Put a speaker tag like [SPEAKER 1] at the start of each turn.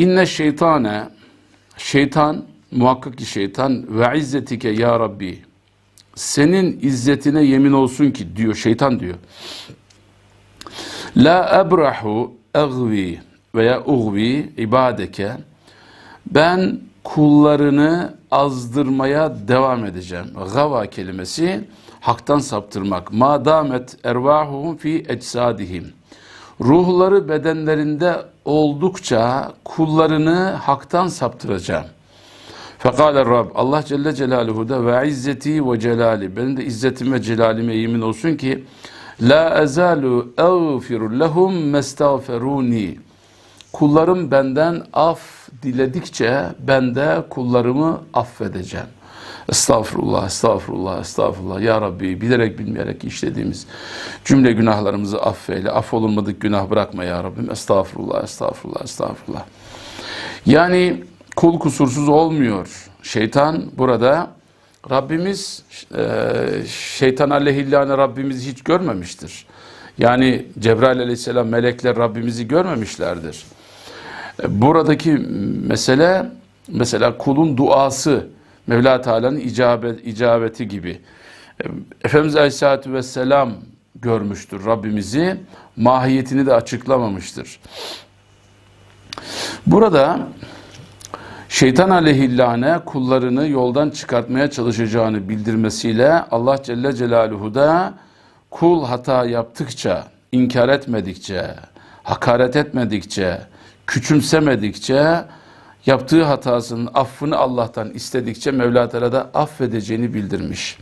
[SPEAKER 1] İnne şeytane şeytan muhakkak ki şeytan ve izzetike ya Rabbi senin izzetine yemin olsun ki diyor şeytan diyor. La ebrahu egvi veya ugvi ibadeke ben kullarını azdırmaya devam edeceğim. Gava kelimesi haktan saptırmak. Ma damet ervahuhum fi ecsadihim. Ruhları bedenlerinde oldukça kullarını haktan saptıracağım. Fekale Rab Allah Celle Celaluhu da ve izzeti ve celali benim de izzetim celalime yemin olsun ki la ezalu eğfiru lehum mestağferuni kullarım benden af diledikçe ben de kullarımı affedeceğim. Estağfurullah, estağfurullah, estağfurullah. Ya Rabbi bilerek bilmeyerek işlediğimiz cümle günahlarımızı affeyle. Affolunmadık günah bırakma ya Rabbim. Estağfurullah, estağfurullah, estağfurullah. Yani kul kusursuz olmuyor. Şeytan burada Rabbimiz e, şeytan aleyhillâne Rabbimizi hiç görmemiştir. Yani Cebrail aleyhisselam melekler Rabbimizi görmemişlerdir. E, Buradaki mesele mesela kulun duası Mevla Teala'nın icabet, icabeti gibi. E, Efendimiz Aleyhisselatü Vesselam görmüştür Rabbimizi. Mahiyetini de açıklamamıştır. Burada şeytan aleyhillâne kullarını yoldan çıkartmaya çalışacağını bildirmesiyle Allah Celle Celaluhu da kul hata yaptıkça, inkar etmedikçe, hakaret etmedikçe, küçümsemedikçe yaptığı hatasının affını Allah'tan istedikçe Mevla Teala da affedeceğini bildirmiş.